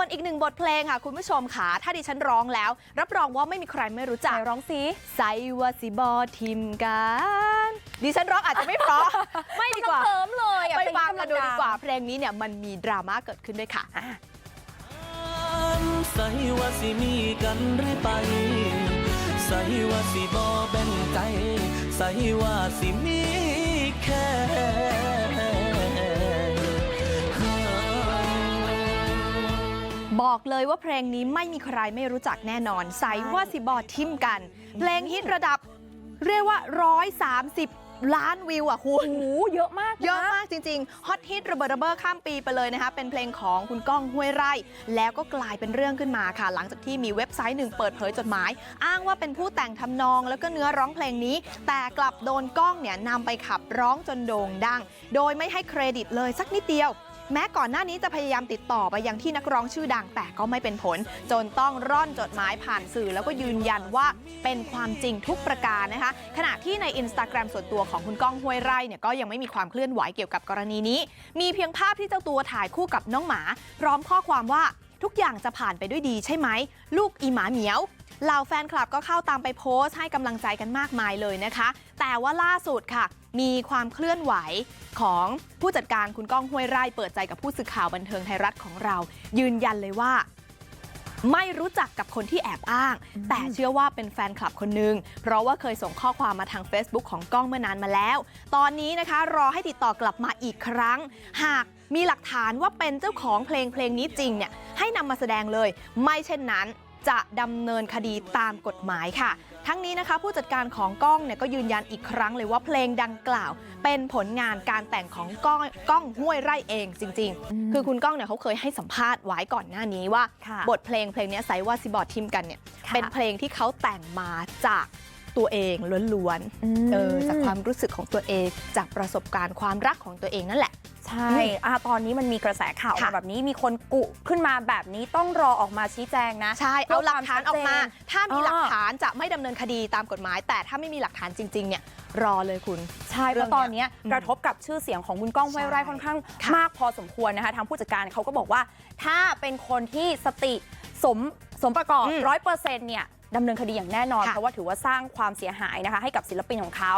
วนอีกหนึ่งบทเพลงค่ะ คุณผู้ชมค่ะ ถ้าดิฉันร้องแล้ว รับรองว่าไม่มีใครไม่รู้จักไหนร้องสิไซวาสิบอทิมกันดิฉันร้องอาจจะไม่เพราะ ไม่ดีกว่าเติมเลยอะไปเพลฟังที่กันดูำดีกว่าเพลงนี้เนี่ยมันมีดราม่าเกิดขึ้นด้วยค่ะใส่ว่าสิมีกันหรือไปใส่ว่าสิบอแบ่งใจใส่ว่าสิมีแค่ บอกเลยว่าเพลงนี้ไม่มีใครไม่รู้จักแน่นอนใสว่าสิบอทิมกัน เพลงฮิตระดับเรียกว่า 130 ล้านวิวอะคุณโอ้โหเยอะมากนเยอะมากจริงๆ ฮอตฮิตระเบิดระเบ้อข้ามปีไปเลยนะคะ เป็นเพลงของคุณก้องห้วยไร่ แล้วก็กลายเป็นเรื่องขึ้นมาค่ะ หลังจากที่มีเว็บไซต์หนึ่งเปิดเผยจดหมาย อ้างว่าเป็นผู้แต่งทำนองแล้วก็เนื้อร้องเพลงนี้ แต่กลับโดนก้องเนี่ยนำไปขับร้องจนโด่งดัง โดยไม่ให้เครดิตเลยสักนิดเดียว แม้ก่อนหน้านี้จะพยายามติดต่อไปยังที่นักร้องชื่อดังแต่ก็ไม่เป็นผล จนต้องร่อนจดหมายผ่านสื่อแล้วก็ยืนยันว่าเป็นความจริงทุกประการนะคะ ขณะที่ในอินสตาแกรมส่วนตัวของคุณก้องห้วยไร่เนี่ยก็ยังไม่มีความเคลื่อนไหวเกี่ยวกับกรณีนี้ มีเพียงภาพที่เจ้าตัวถ่ายคู่กับน้องหมา พร้อมข้อความว่า ทุกอย่างจะผ่านไปด้วยดีใช่ไหมลูกอีหมาเหมียวเหล่าแฟนคลับก็เข้าตามไปโพสต์ให้กำลังใจกันมากมายเลยนะคะ แต่ว่าล่าสุดค่ะ มีความเคลื่อนไหวของผู้จัดการคุณก้องห้วยไร่เปิดใจกับผู้สื่อข่าวบันเทิงไทยรัฐของเรา ยืนยันเลยว่า ไม่รู้จักกับคนที่แอบอ้าง แต่เชื่อว่าเป็นแฟนคลับคนหนึ่งเพราะว่าเคยส่งข้อความมาทาง Facebook ของก้องเมื่อนานมาแล้ว ตอนนี้นะคะรอให้ติดต่อกลับมาอีกครั้ง หากมีหลักฐานว่าเป็นเจ้าของเพลงเพลงนี้จริงเนี่ยให้ นำมาแสดงเลย ไม่เช่นนั้นจะดำเนินคดีตามกฎหมายค่ะ ทั้งนี้นะคะผู้จัดการของก้องเนี่ยก็ยืนยันอีกครั้งเลยว่าเพลงดังกล่าว เป็นผลงานการแต่งของก้องก้องห้วยไร่เองจริง ๆ คือคุณก้องเนี่ยเขาเคยให้สัมภาษณ์ไว้ก่อนหน้านี้ว่าค่ะบทเพลงเพลงเนี้ยไซว่าซิบอดทิมกันเนี่ยค่ะเป็นเพลงที่เขาแต่งมาจากตัวเองล้วนมๆเออจากความรู้สึกของตัวเองจากประสบการณ์ความรักของตัวเองนั่นแหละ ใช่อะตอนนี้มันมีกระแสข่าวค่ะมาแบบนี้มีคนกุขึ้นมาแบบนี้ต้องรอออกมาชี้แจงนะใช่เอาหลักฐานออกมา ถ้ามีอ่าหลักฐานจะไม่ดำเนินคดีตามกฎหมาย แต่ถ้าไม่มีหลักฐานจริง ๆ เนี่ยรอเลยคุณ ใช่เพเรื่องราะตอนเนี้ยอืมกระทบกับชื่อเสียงของคุณก้องห้วยไร่ใช่ค่อนข้างค่ะมากพอสมควรนะคะทางผู้จัดการเขาก็บอกว่า ถ้าเป็นคนที่สติสมสมประกอบอืมร้อยเปอร์เซ็นต์เนี่ยดำเนินคดีอย่างแน่นอนค่ะเพราะว่าถือว่าสร้างความเสียหายนะคะให้กับศิลปินของเขา